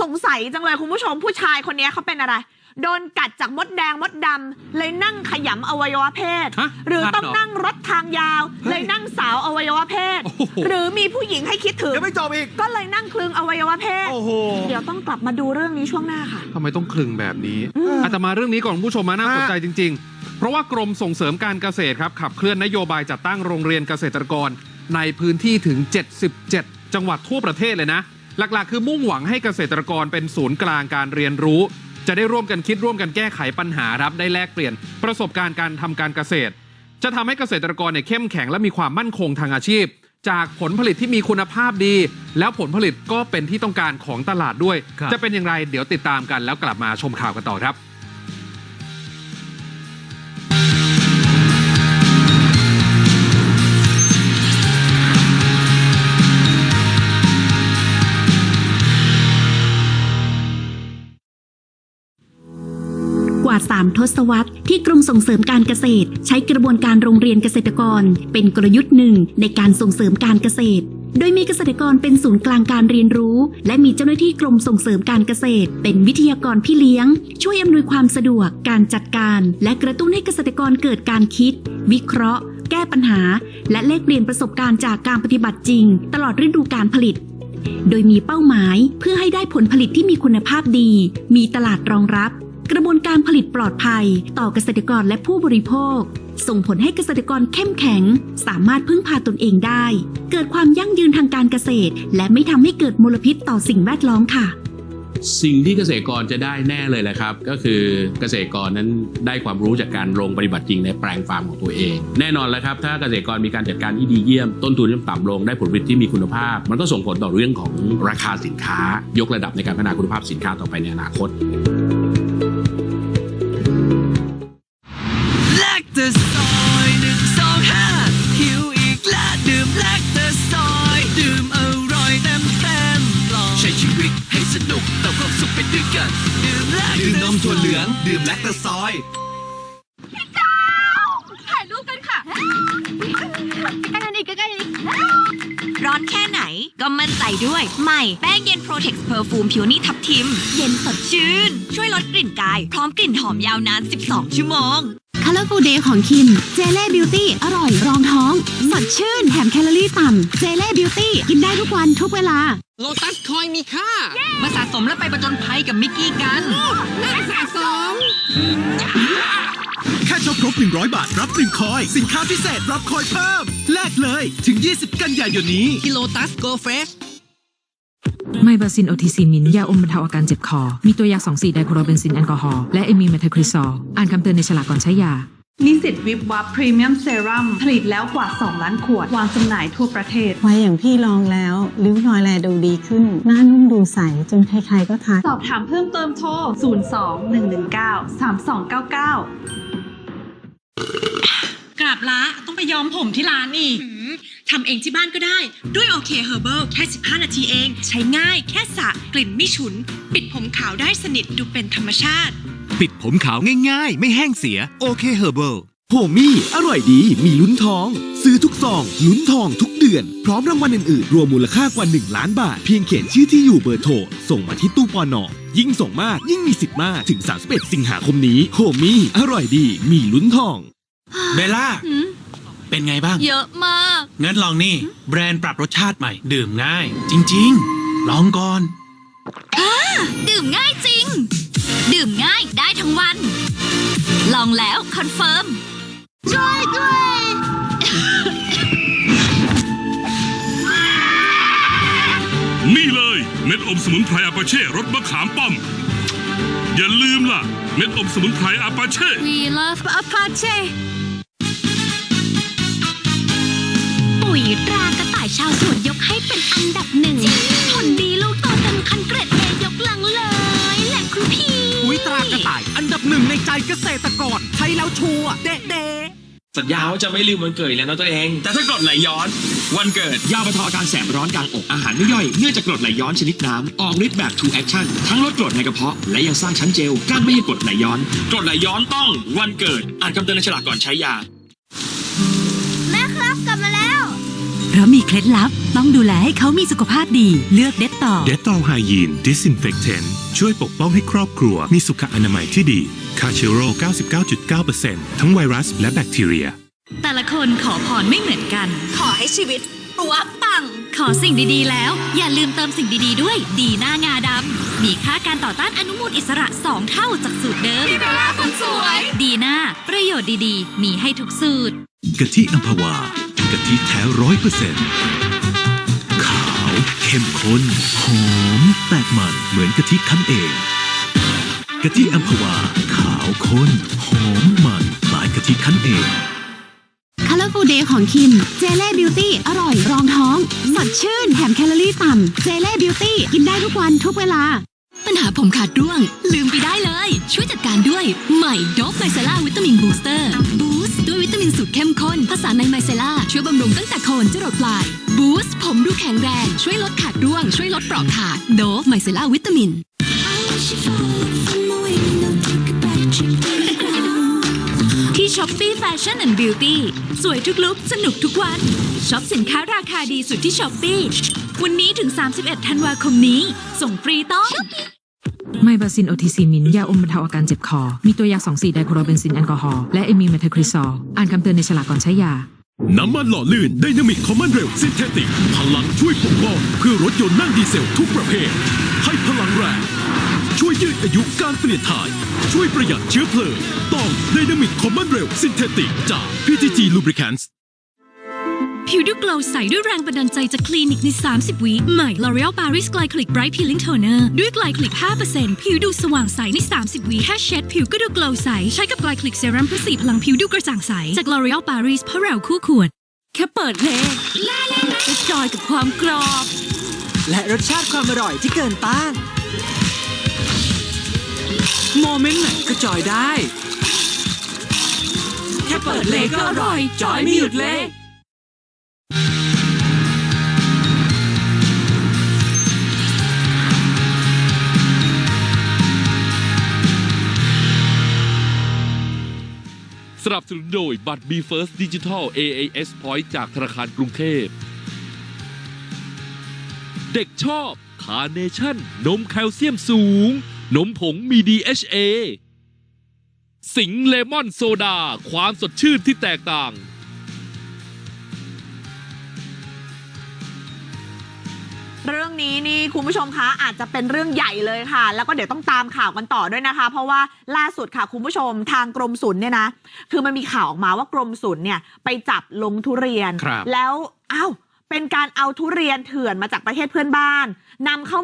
สงสัยจังเลยคุณผู้ชมผู้ชายคนนี้เขาเป็นอะไร โดนกัดจากมดแดงมดดำเลยนั่งขยำอวัยวะเพศ ฮะหรือกัดต้องเหรอนั่งรถทางยาว เฮ้ยเลยนั่งสาวอวัยวะเพศ โอ้โห หรือมีผู้หญิงให้คิดถึง ยังไม่จบอีก ก็เลยนั่งคลึงอวัยวะเพศ โอ้โห เดี๋ยวต้องกลับมาดูเรื่องนี้ช่วงหน้าค่ะ ทำไมต้องคลึงแบบนี้อืมอาตมาเรื่องนี้ก่อนคุณผู้ชมมาน่าสนใจจริง ๆ เพราะว่ากรมส่งเสริมการเกษตรครับ ขับเคลื่อนนโยบายจัดตั้งโรงเรียนเกษตรกร ในพื้นที่ถึง 77 จังหวัดทั่วประเทศเลยนะ หลักๆ คือมุ่งหวังให้เกษตรกรเป็นศูนย์กลางการเรียนรู้ จะได้ร่วมกันคิดร่วมกันแก้ไขปัญหาครับได้แลกเปลี่ยนประสบการณ์การทำการเกษตร จะทำให้เกษตรกรเนี่ยเข้มแข็งและมีความมั่นคงทางอาชีพ จากผลผลิตที่มีคุณภาพดี แล้วผลผลิตก็เป็นที่ต้องการของตลาดด้วยครับจะเป็นอย่างไรเดี๋ยวติดตามกันแล้วกลับมาชมข่าวกันต่อครับ ว่า 3 ทศวรรษที่กรมส่งเสริมการเกษตร ใช้กระบวนการโรงเรียนเกษตรกร เป็นกลยุทธ์หนึ่งในการส่งเสริมการเกษตร โดยมีเกษตรกรเป็นศูนย์กลางการเรียนรู้ และมีเจ้าหน้าที่กรมส่งเสริมการเกษตร เป็นวิทยากรพี่เลี้ยง ช่วยอำนวยความสะดวก การจัดการ และกระตุ้นให้เกษตรกรเกิดการคิด วิเคราะห์ แก้ปัญหา และแลกเปลี่ยนประสบการณ์จากการปฏิบัติจริง ตลอดฤดูการผลิตโดยมีเป้าหมายเพื่อให้ได้ผลผลิตที่มีคุณภาพดี มีตลาดรองรับ กระบวนการผลิตปลอดภัย ต่อเกษตรกรและผู้บริโภค ส่งผลให้เกษตรกรเข้มแข็ง สามารถพึ่งพาตนเองได้ เกิดความยั่งยืนทางการเกษตร และไม่ทำให้เกิดมลพิษต่อสิ่งแวดล้อมค่ะสิ่งที่เกษตรกรจะได้แน่เลยแหละครับ ก็คือเกษตรกรนั้นได้ความรู้จากการลงปฏิบัติจริงในแปลงฟาร์มของตัวเอง แน่นอนแล้วครับ ถ้าเกษตรกรมีการจัดการที่ดีเยี่ยม ต้นทุนย่อมต่ำลงได้ผลผลิตที่มีคุณภาพ มันก็ส่งผลต่อเรื่องของราคาสินค้า ยกระดับในการพัฒนาคุณภาพสินค้าต่อไปในอนาคต สนุกเติมความสุขไปด้วยกัน ดื่มแลกดื่มนมถั่วเหลืองดื่มแลคตาซอยถ่ายรูปกันค่ะใกล้ๆกันอีกใกล้ๆอีกร้อนแค่ไหนก็มั่นใจด้วย ใหม่ แป้งเย็น Protex Perfume ผิวนี่ทับทิม เย็นสดชื่น ช่วยลดกลิ่นกาย พร้อมกลิ่นหอมยาวนาน 12 ชั่วโมง Colorful Day ของคิม เจเล่บิวตี้อร่อยรองท้องสดชื่นแถมแคลอรี่ต่ำ เจเล่บิวตี้กินได้ทุกวันทุกเวลา โลตัสคอยมีค่า มาสะสมและไปประจนภัยกับมิกกี้กันน่าสะสม แค่ช็อปครบ 100 บาทรับ 1 คอย สินค้าพิเศษรับคอยเพิ่ม แลกเลยถึง 20 กันยายนนี้ที่โลตัสโกเฟส ไมบาซินโอทีซีมิน ยาอมบรรเทาอาการเจ็บคอ มีตัวยา2 4ไดโครเบนซินแอลกอฮอล์และเอมีเมทาคริซอลอ่านคำเตือนในฉลากก่อนใช้ยานิสิตวิบวับพรีเมียมเซรั่มผลิตแล้วกว่า 2 ล้านขวด วางจำหน่ายทั่วประเทศ ไว้อย่างพี่ลองแล้วริ้วรอยแลดูดีขึ้น หน้านุ่มดูใส จนใครๆก็ทัก สอบถามเพิ่มเติมโทร 02 119 3299 กราบละต้องไปย้อมผมที่ร้านอีก ทำเองที่บ้านก็ได้ ด้วยโอเคเฮอร์เบิลแค่ 15 นาทีเอง ใช้ง่ายแค่สระกลิ่นไม่ฉุน ปิดผมขาวได้สนิทดูเป็นธรรมชาติ ปิดผมขาวง่ายๆ ไม่แห้งเสียโอเคเฮอร์เบิลโฮมี่อร่อยดีมีลุ้นทอง ซื้อทุกซองลุ้นทองทุกเดือน พร้อมรางวัลอื่นๆ รวมมูลค่ากว่า 1 ล้านบาท เพียงเขียนชื่อที่อยู่เบอร์โทร ส่งมาที่ตู้ปอนอยิ่งส่งมาก ยิ่งมีสิทธิ์มาก ถึง 31 สิงหาคมนี้โฮมี่อร่อยดีมีลุ้นทองเบลล่าเป็นไงบ้าง เยอะมาก งั้นลองนี่ แบรนด์ปรับรสชาติใหม่ ดื่มง่าย จริง ๆ ลองก่อนดื่มง่ายจริง ดื่มง่ายได้ทั้งวัน ลองแล้วคอนเฟิร์ม ช่วยด้วย นี่เลยเม็ดอมสมุนไพรอาปาเช่รสมะขามป้อม อย่าลืมล่ะ เม็ดอมสมุนไพรอาปาเช่ We love Apache ปุ๋ยตรากระต่ายชาวสวนยกให้เป็นอันดับหนึ่งผลดีลูกโตเต็มคันเกรดเอยกลังเลยแหละครูพี่ปุ๋ยตรากระต่าย อันดับหนึ่งในใจเกษตรกรใช้แล้วชัวร์เด๊ะๆสัญญาว่าจะไม่ลืมวันเกิดอีกแล้วนะตัวเอง แต่ถ้ากรดไหลย้อน วันเกิด ยาบรรเทาอาการแสบร้อนกลางอกอาหารไม่ย่อยเนื่องจากกรดไหลย้อนชนิดน้ำออกฤทธิ์แบบ2 action ทั้งลดกรดในกระเพาะ และยังสร้างชั้นเจลกั้นไม่ให้กรดไหลย้อนกรดไหลย้อนต้องวันเกิด อ่านคำเตือนในฉลากก่อนใช้ยา เพราะมีเคล็ดลับต้องดูแลให้เขามีสุขภาพดี เลือกเด็ดต่อ เดต o ลไฮยีนดิสอินเฟคเทนช่วยปกป้องให้ครอบครัว มีสุขอนามัยที่ดีคาเชโร99.9%ทั้งไวรัสและแบคทีเรีย แต่ละคนขอพรไม่เหมือนกัน ขอให้ชีวิตปัวปัง ขอสิ่งดีๆแล้ว อย่าลืมเติมสิ่งดีๆด้วย ดีหน้างาดำ มีค่าการต่อต้านอนุมูลอิสระ 2 เท่าจากสูตรเดิมพี่เบลล่าคนสวย ดีหน้าประโยชน์ดีๆ มีให้ทุกสูตรกะทิอัมพวา กะทิแท้ร้อยเปอร์เซ็นต์ขาวเข้มข้นหอมแปลกมันเหมือนกะทิคั้นเองกะทิอัมพวา ขาวข้นหอมมันคล้ายกะทิคั้นเอง Colorful Day ของคิม เจเล่บิวตี้อร่อยรองท้อง สดชื่นแถมแคลอรี่ต่ำ เจเล่บิวตี้กินได้ทุกวันทุกเวลา ปัญหาผมขาดร่วง ลืมไปได้เลย ช่วยจัดการด้วยใหม่โดบไมเซล่าวิตามินบูสเตอร์บูสต์ด้วยวิตามินสูตรเข้มข้นผสานในไมเซล่าช่วยบำรุงตั้งแต่โคนจรดปลายบูสต์ผมดูแข็งแรง ช่วยลดขาดร่วง ช่วยลดเปราะขาดโดบไมเซล่าวิตามินที่ช้อปปี้แฟชั่นแอนด์บิวตี้สวยทุกลุกสนุกทุกวันช็อปสินค้าราคาดีสุดที่ช้อปปี้วันนี้ถึง 31 ธันวาคมนี้ ส่งฟรีต้อง ไมบาซินโอทิซิมิน ยาอมบรรเทาอาการเจ็บคอ มีตัวยา2 4ไดโครเบนซินแอลกอฮอล์และเอมีเมทาคริซอลอ่านคำเตือนในฉลากก่อนใช้ยา น้ำมันหล่อลื่นไดนามิกคอมมานเรลซินเทติก พลังช่วยปกป้องเพื่อรถยนต์นั่งดีเซลทุกประเภท ให้พลังแรง ช่วยยืดอายุการเปลี่ยนถ่าย ช่วยประหยัดเชื้อเพลิง ต้องไดนามิกคอมมานเรลซินเทติกจาก PTG Lubricants ผิวดูโกลว์ใสด้วยแรงบันดาลใจจากคลินิกใน 30 วิใหม่ L'Oreal Paris Glycolic Bright Peeling Toner ด้วย Glycolic 5%ผิวดูสว่างใสใน 30 วิแค่เช็ดผิวก็ดูโกลว์ใส ใช้กับ Glycolic Serum เพื่อสีพลังผิวดูกระจ่างใส จาก L'Oreal Paris เพราะเราคู่ควรแค่เปิดเพลงจะจอยกับความกรอบ และรสชาติความอร่อยที่เกินต้าน โมเมนต์ไหนก็จอยได้ แค่เปิดเลยก็อร่อย จอยไม่หยุดเลย นับสนุนโดยบัตร b First Digital AAS Point จากธนาคารกรุงเทพ เด็กชอบคาเนชั่น นมแคลเซียมสูง นมผงมี DHA สิงเลมอนโซดา ความสดชื่นที่แตกต่าง เรื่องนี้นี่คุณผู้ชมคะอาจจะเป็นเรื่องใหญ่เลยค่ะ แล้วก็เดี๋ยวต้องตามข่าวกันต่อด้วยนะคะ เพราะว่าล่าสุดค่ะคุณผู้ชมทางกรมศุลเนี่ยนะคือมันมีข่าวออกมาว่ากรมศุลเนี่ยไปจับลงทุเรียนครับแล้วอ้าวเป็นการเอาทุเรียนเถื่อนมาจากประเทศเพื่อนบ้านนำเข้า